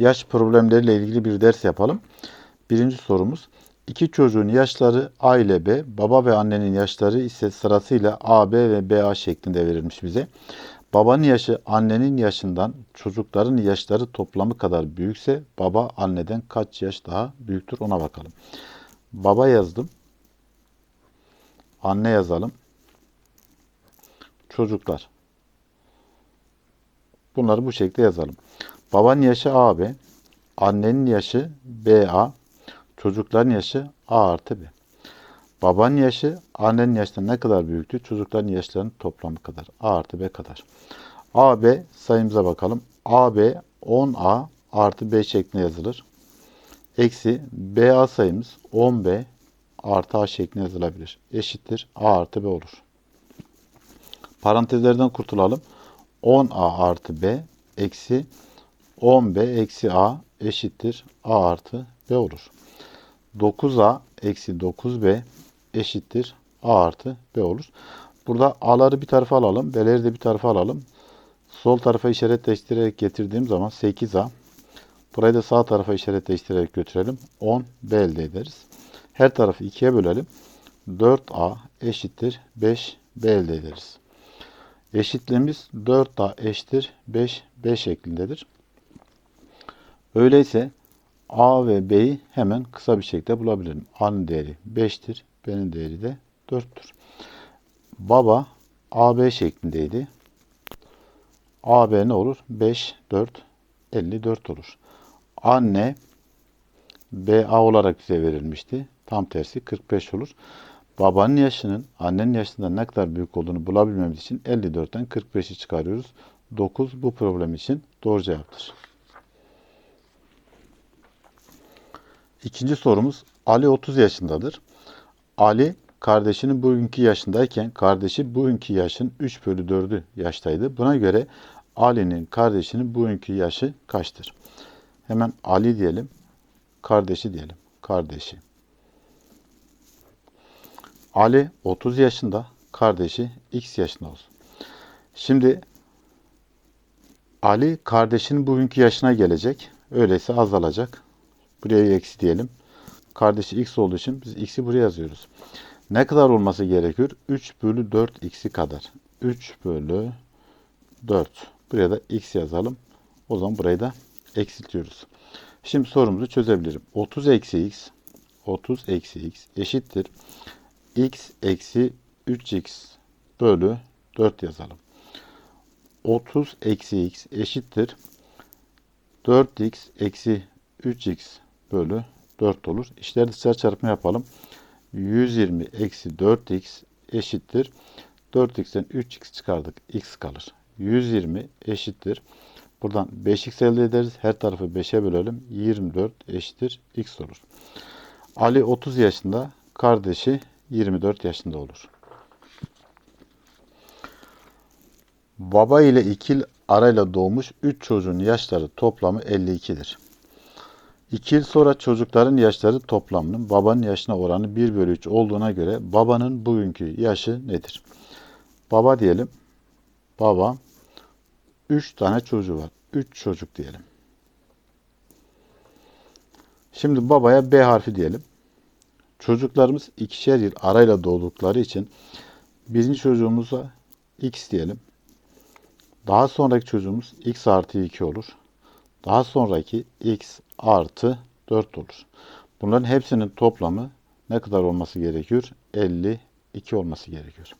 yaş problemleriyle ilgili bir ders yapalım. Birinci sorumuz. İki çocuğun yaşları A ile B, baba ve annenin yaşları ise sırasıyla A, B ve BA şeklinde verilmiş bize. Babanın yaşı annenin yaşından çocukların yaşları toplamı kadar büyükse baba anneden kaç yaş daha büyüktür ona bakalım. Baba yazdım. Anne yazalım. Çocuklar. Bunları bu şekilde yazalım. Babanın yaşı AB, annenin yaşı BA, çocukların yaşı A artı B. Babanın yaşı annenin yaşından ne kadar büyüktü? Çocukların yaşlarının toplamı kadar. A artı B kadar. AB sayımıza bakalım. AB 10A artı B şeklinde yazılır. Eksi BA sayımız 10B artı A şeklinde yazılabilir. Eşittir A artı B olur. Parantezlerden kurtulalım. 10A artı B eksi 10B eksi A eşittir A artı B olur. 9A eksi 9B eşittir A artı B olur. Burada A'ları bir tarafa alalım. B'leri de bir tarafa alalım. Sol tarafa işaret değiştirerek getirdiğim zaman 8A. Burayı da sağ tarafa işaret değiştirerek götürelim. 10 B elde ederiz. Her tarafı 2'ye bölelim. 4A eşittir 5 B elde ederiz. Eşitliğimiz 4A eşittir 5 B şeklindedir. Öyleyse A ve B'yi hemen kısa bir şekilde bulabilirim. A'nın değeri 5'tir. B'nin değeri de 4'tür. Baba AB şeklindeydi. AB ne olur? 5, 4, 54 olur. Anne BA olarak bize verilmişti. Tam tersi 45 olur. Babanın yaşının annenin yaşından ne kadar büyük olduğunu bulabilmemiz için 54'ten 45'i çıkarıyoruz. 9 bu problem için doğru cevaptır. İkinci sorumuz Ali 30 yaşındadır. Ali kardeşinin bugünkü yaşındayken kardeşi bugünkü yaşın 3 bölü 4'ü yaştaydı. Buna göre Ali'nin kardeşinin bugünkü yaşı kaçtır? Hemen Ali diyelim. Kardeşi diyelim. Kardeşi. Ali 30 yaşında. Kardeşi X yaşında olsun. Şimdi Ali kardeşinin bugünkü yaşına gelecek. Öyleyse azalacak. Buraya eksi diyelim. Kardeşi x olduğu için biz x'i buraya yazıyoruz. Ne kadar olması gerekiyor? 3 bölü 4 x'i kadar. 3 bölü 4. Buraya da x yazalım. O zaman burayı da eksiltiyoruz. Şimdi sorumuzu çözebilirim. 30 eksi x 30 eksi x eşittir. x eksi 3x bölü 4 yazalım. 30 eksi x eşittir. 4x eksi 3x bölü 4 olur. İşler dışarı çarpma yapalım. 120 eksi 4x eşittir. 4x'ten 3x çıkardık. x kalır. 120 eşittir. Buradan 5x elde ederiz. Her tarafı 5'e bölelim. 24 eşittir. x olur. Ali 30 yaşında. Kardeşi 24 yaşında olur. Baba ile ikil arayla doğmuş 3 çocuğun yaşları toplamı 52'dir. 2 yıl sonra çocukların yaşları toplamının babanın yaşına oranı 1 bölü 3 olduğuna göre babanın bugünkü yaşı nedir? Baba diyelim. Baba 3 tane çocuğu var. 3 çocuk diyelim. Şimdi babaya B harfi diyelim. Çocuklarımız ikişer yıl arayla doğdukları için birinci çocuğumuza X diyelim. Daha sonraki çocuğumuz X artı 2 olur. Daha sonraki X artı 4 olur. Bunların hepsinin toplamı ne kadar olması gerekiyor? 52 olması gerekiyor.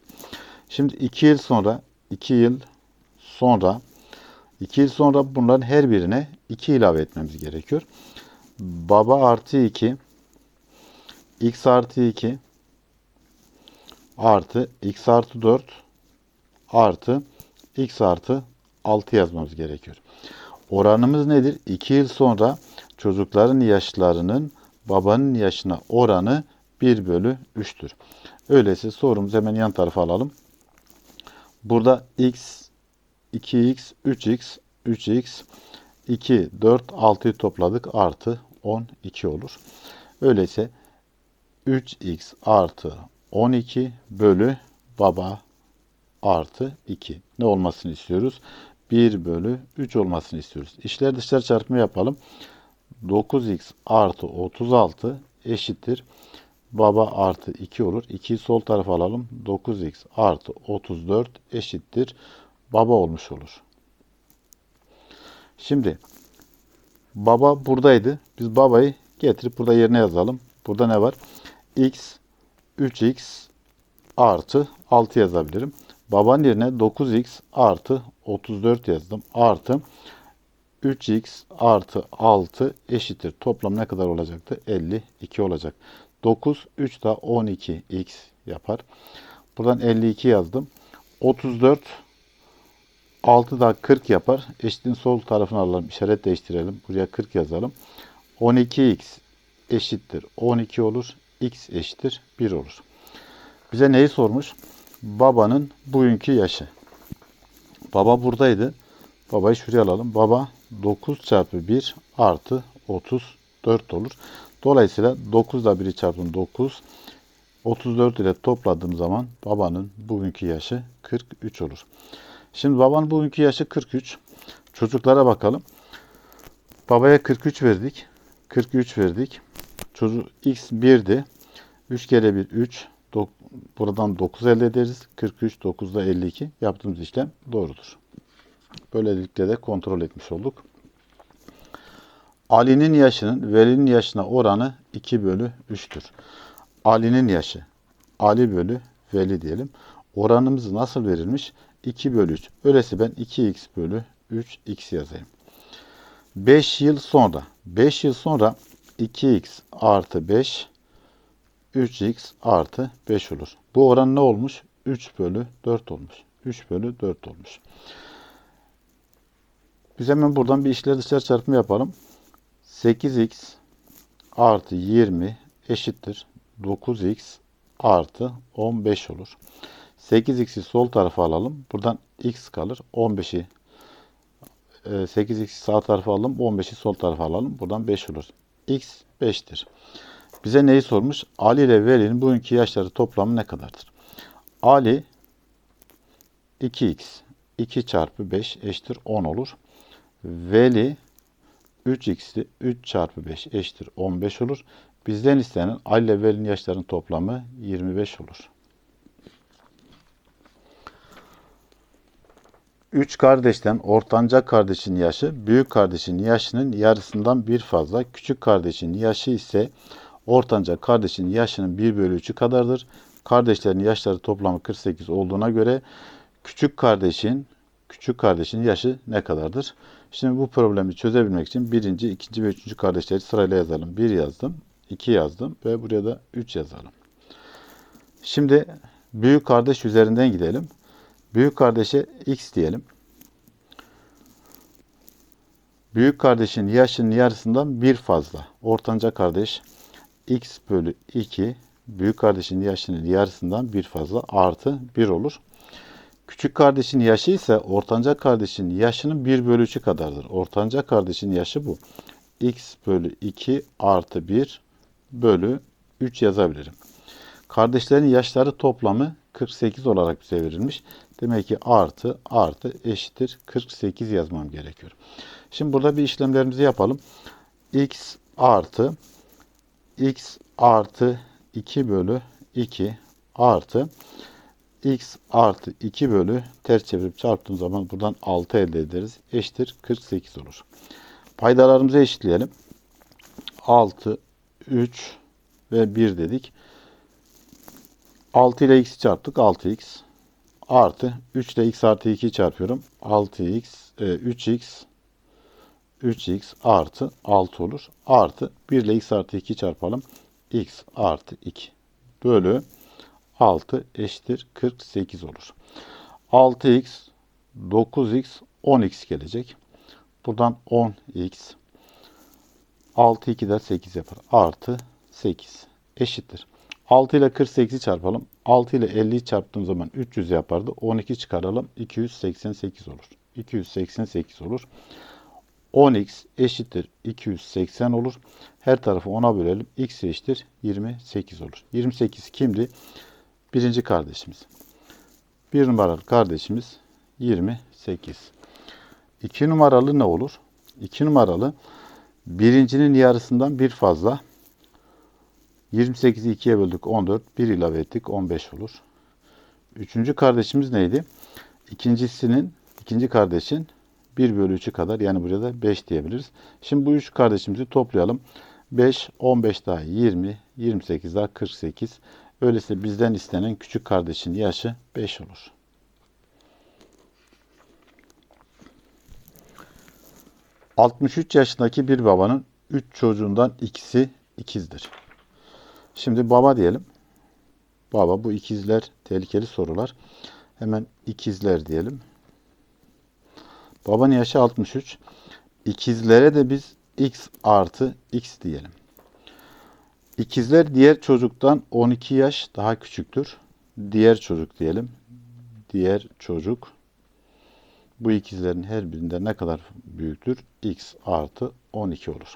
Şimdi 2 yıl sonra 2 yıl sonra 2 yıl sonra bunların her birine 2 ilave etmemiz gerekiyor. Baba artı 2 x artı 2 artı x artı 4 artı x artı 6 yazmamız gerekiyor. Oranımız nedir? 2 yıl sonra çocukların yaşlarının babanın yaşına oranı 1 bölü 3'tür. Öyleyse sorumuzu hemen yan tarafa alalım. Burada x, 2x, 3x, 3x, 2, 4, 6'yı topladık. Artı 12 olur. Öyleyse 3x artı 12 bölü baba artı 2. Ne olmasını istiyoruz? 1 bölü 3 olmasını istiyoruz. İşler dışlar çarpımı yapalım. 9x artı 36 eşittir. Baba artı 2 olur. 2'yi sol tarafa alalım. 9x artı 34 eşittir. Baba olmuş olur. Şimdi baba buradaydı. Biz babayı getirip burada yerine yazalım. Burada ne var? x 3x artı 6 yazabilirim. Babanın yerine 9x artı 34 yazdım. Artı 3x artı 6 eşittir. Toplam ne kadar olacaktı? 52 olacak. 9, 3 daha 12x yapar. Buradan 52 yazdım. 34, 6 daha 40 yapar. Eşitliğin sol tarafını alalım. İşaret değiştirelim. Buraya 40 yazalım. 12x eşittir. 12 olur. x eşittir. 1 olur. Bize neyi sormuş? Babanın bugünkü yaşı. Baba buradaydı. Babayı şuraya alalım. Baba 9 çarpı 1 artı 34 olur. Dolayısıyla 9 ile 1'i çarpın 9. 34 ile topladığım zaman babanın bugünkü yaşı 43 olur. Şimdi babanın bugünkü yaşı 43. Çocuklara bakalım. Babaya 43 verdik. 43 verdik. Çocuk x 1'di. 3 kere 1 3. Dok- buradan 9 elde ederiz. 43 9'da 52. Yaptığımız işlem doğrudur. Böylelikle de kontrol etmiş olduk. Ali'nin yaşının Veli'nin yaşına oranı 2 bölü 3'tür. Ali'nin yaşı. Ali bölü Veli diyelim. Oranımız nasıl verilmiş? 2 bölü 3. Öyleyse ben 2x bölü 3x yazayım. 5 yıl sonra. 5 yıl sonra 2x artı 5 3x artı 5 olur. Bu oran ne olmuş? 3 bölü 4 olmuş. 3 bölü 4 olmuş. Biz hemen buradan bir işler dışarı çarpımı yapalım. 8x artı 20 eşittir 9x artı 15 olur. 8x'i sol tarafa alalım. Buradan x kalır. 15'i 8x'i sağ tarafa alalım. 15'i sol tarafa alalım. Buradan 5 olur. x 5'tir. Bize neyi sormuş? Ali ile Veli'nin bugünkü yaşları toplamı ne kadardır? Ali 2x 2 çarpı 5 eşittir 10 olur. Veli 3x'ti. 3 çarpı 5 eşittir 15 olur. Bizden istenen Ali ile Veli'nin yaşlarının toplamı 25 olur. Üç kardeşten ortanca kardeşin yaşı büyük kardeşin yaşının yarısından bir fazla. Küçük kardeşin yaşı ise ortanca kardeşin yaşının 1 bölü 3'ü kadardır. Kardeşlerin yaşları toplamı 48 olduğuna göre küçük kardeşin küçük kardeşin yaşı ne kadardır? Şimdi bu problemi çözebilmek için birinci, ikinci ve üçüncü kardeşleri sırayla yazalım. 1 yazdım, 2 yazdım ve buraya da 3 yazalım. Şimdi büyük kardeş üzerinden gidelim. Büyük kardeşe x diyelim. Büyük kardeşin yaşının yarısından bir fazla. Ortanca kardeş x bölü 2 büyük kardeşin yaşının yarısından bir fazla artı 1 olur. Küçük kardeşin yaşı ise ortanca kardeşin yaşının 1 bölü 3'ü kadardır. Ortanca kardeşin yaşı bu. x bölü 2 artı 1 bölü 3 yazabilirim. Kardeşlerin yaşları toplamı 48 olarak bize verilmiş. Demek ki artı artı eşittir 48 yazmam gerekiyor. Şimdi burada bir işlemlerimizi yapalım. x artı x artı 2 bölü 2 artı x artı 2 bölü ters çevirip çarptığım zaman buradan 6 elde ederiz. Eşittir 48 olur. Paydalarımızı eşitleyelim. 6, 3 ve 1 dedik. 6 ile x çarptık. 6x artı 3 ile x artı 2 çarpıyorum. 6x, e, 3x 3x artı 6 olur. Artı 1 ile x artı 2 çarpalım. x artı 2 bölü 6 eşittir 48 olur. 6x 9x 10x gelecek. Buradan 10x 6 2 de 8 yapar. Artı 8 eşittir. 6 ile 48'i çarpalım. 6 ile 50'yi çarptığım zaman 300 yapardı. 12 çıkaralım. 288 olur. 288 olur. 10x eşittir 280 olur. Her tarafı 10'a bölelim. x eşittir 28 olur. 28 kimdi? Birinci kardeşimiz. Bir numaralı kardeşimiz 28. 2 numaralı ne olur? 2 numaralı birincinin yarısından bir fazla. 28'i 2'ye böldük 14. 1 ilave ettik 15 olur. Üçüncü kardeşimiz neydi? İkincisinin, ikinci kardeşin 1 bölü 3'ü kadar yani buraya da 5 diyebiliriz. Şimdi bu üç kardeşimizi toplayalım. 5, 15 daha 20, 28 daha 48. Öyleyse bizden istenen küçük kardeşin yaşı 5 olur. ...63 yaşındaki bir babanın 3 çocuğundan ikisi ikizdir. Şimdi baba diyelim. Baba bu ikizler tehlikeli sorular. Hemen ikizler diyelim. Babanın yaşı 63. İkizlere de biz x artı x diyelim. İkizler diğer çocuktan 12 yaş daha küçüktür. Diğer çocuk diyelim. Diğer çocuk. Bu ikizlerin her birinde ne kadar büyüktür? x artı 12 olur.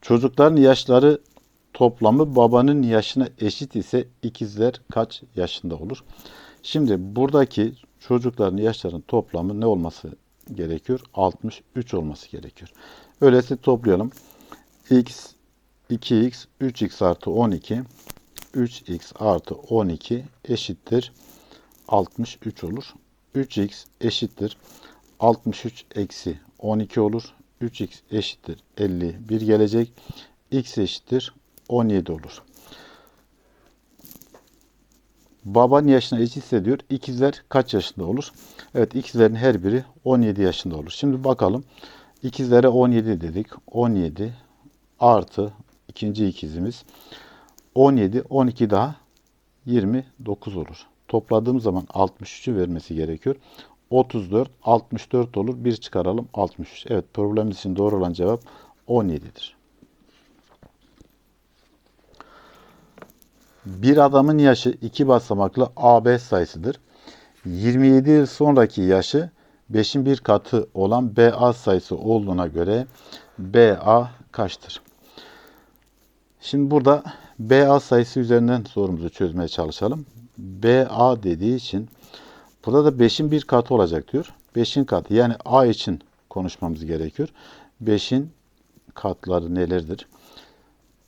Çocukların yaşları toplamı babanın yaşına eşit ise ikizler kaç yaşında olur? Şimdi buradaki çocukların yaşlarının toplamı ne olması gerekiyor? 63 olması gerekiyor. Öyleyse toplayalım. x 2x 3x artı 12 3x artı 12 eşittir 63 olur. 3x eşittir 63 eksi 12 olur. 3x eşittir 51 gelecek. x eşittir 17 olur. Baban yaşına eşitse diyor. İkizler kaç yaşında olur? Evet ikizlerin her biri 17 yaşında olur. Şimdi bakalım. İkizlere 17 dedik. 17 artı ikinci ikizimiz 17, 12 daha 29 olur. Topladığım zaman 63'ü vermesi gerekiyor. 34, 64 olur. Bir çıkaralım 63. Evet problemimiz için doğru olan cevap 17'dir. Bir adamın yaşı iki basamaklı AB sayısıdır. 27 yıl sonraki yaşı 5'in bir katı olan BA sayısı olduğuna göre BA kaçtır? Şimdi burada BA sayısı üzerinden sorumuzu çözmeye çalışalım. BA dediği için burada da 5'in bir katı olacak diyor. 5'in katı yani A için konuşmamız gerekiyor. 5'in katları nelerdir?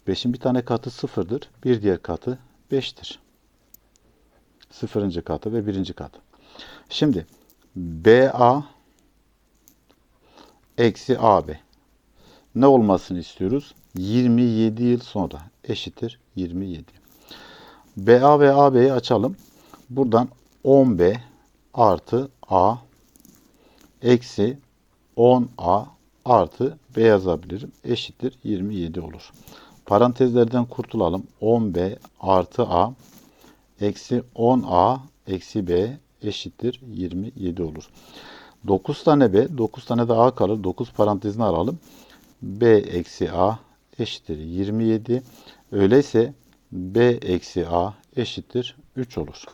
5'in bir tane katı sıfırdır. Bir diğer katı 5'tir. Sıfırıncı katı ve birinci katı. Şimdi BA eksi AB ne olmasını istiyoruz? 27 yıl sonra eşittir 27. BA ve AB'yi açalım. Buradan 10B artı A eksi 10A artı B yazabilirim. Eşittir 27 olur. Parantezlerden kurtulalım. 10B artı A eksi 10A eksi B eşittir 27 olur. 9 tane B, 9 tane de A kalır. 9 parantezini alalım. B eksi A eşittir 27. Öyleyse B eksi A eşittir 3 olur.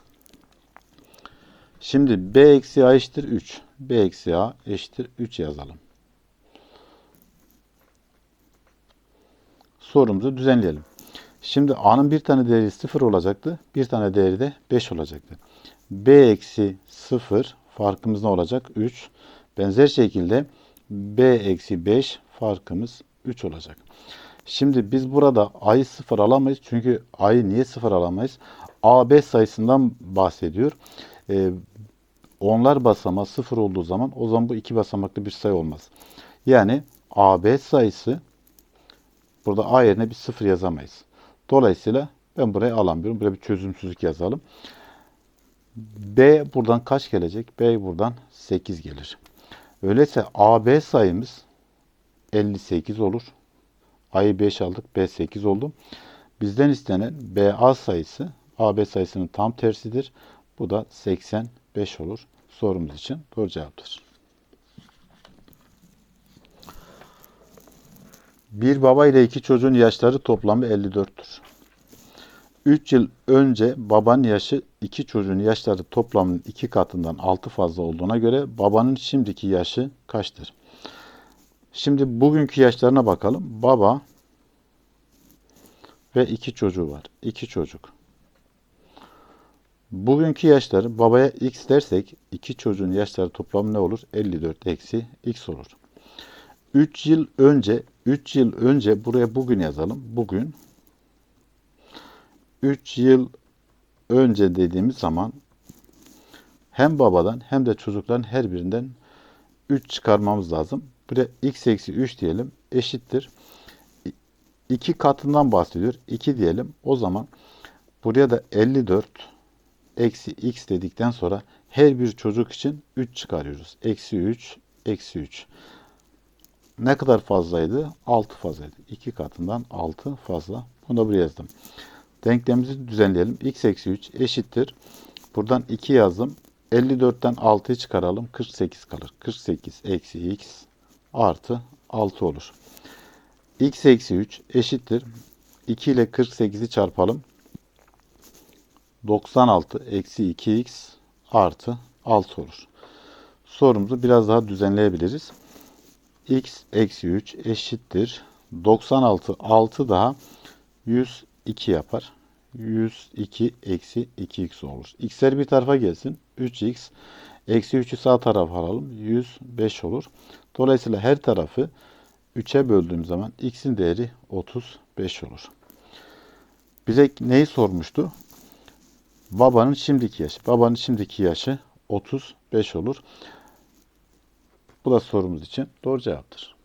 Şimdi B eksi A eşittir 3. B eksi A eşittir 3 yazalım. Sorumuzu düzenleyelim. Şimdi A'nın bir tane değeri 0 olacaktı. Bir tane değeri de 5 olacaktı. B eksi 0 farkımız ne olacak? 3. Benzer şekilde B eksi 5 farkımız 3 olacak. Şimdi biz burada A'yı 0 alamayız. Çünkü A'yı niye 0 alamayız? AB sayısından bahsediyor. Ee, onlar basamağı 0 olduğu zaman o zaman bu iki basamaklı bir sayı olmaz. Yani AB sayısı burada A yerine bir 0 yazamayız. Dolayısıyla ben burayı alamıyorum. Buraya bir çözümsüzlük yazalım. B buradan kaç gelecek? B buradan 8 gelir. Öyleyse AB sayımız 58 olur. A'yı 5 aldık. B 8 oldu. Bizden istenen BA sayısı AB sayısının tam tersidir. Bu da 85 olur. Sorumuz için doğru cevaptır. Bir baba ile iki çocuğun yaşları toplamı 54'tür. 3 yıl önce babanın yaşı iki çocuğun yaşları toplamının iki katından 6 fazla olduğuna göre babanın şimdiki yaşı kaçtır? Şimdi bugünkü yaşlarına bakalım. Baba ve iki çocuğu var. İki çocuk. Bugünkü yaşları babaya x dersek iki çocuğun yaşları toplamı ne olur? 54 eksi x olur. 3 yıl önce 3 yıl önce buraya bugün yazalım. Bugün 3 yıl önce dediğimiz zaman hem babadan hem de çocukların her birinden 3 çıkarmamız lazım. Buraya x eksi 3 diyelim eşittir. 2 katından bahsediyor. 2 diyelim. O zaman buraya da 54 eksi x dedikten sonra her bir çocuk için 3 çıkarıyoruz. Eksi 3, eksi 3. Ne kadar fazlaydı? 6 fazlaydı. 2 katından 6 fazla. Bunu da buraya yazdım. Denklemimizi düzenleyelim. x eksi 3 eşittir. Buradan 2 yazdım. 54'ten 6'yı çıkaralım. 48 kalır. 48 eksi x artı 6 olur. x eksi 3 eşittir. 2 ile 48'i çarpalım. 96 eksi 2x artı 6 olur. Sorumuzu biraz daha düzenleyebiliriz. x eksi 3 eşittir. 96 6 daha 102 yapar. 102 eksi 2x olur. x'ler bir tarafa gelsin. 3x eksi 3'ü sağ tarafa alalım. 105 olur. Dolayısıyla her tarafı 3'e böldüğüm zaman x'in değeri 35 olur. Bize neyi sormuştu? Babanın şimdiki yaşı. Babanın şimdiki yaşı 35 olur. Bu da sorumuz için doğru cevaptır.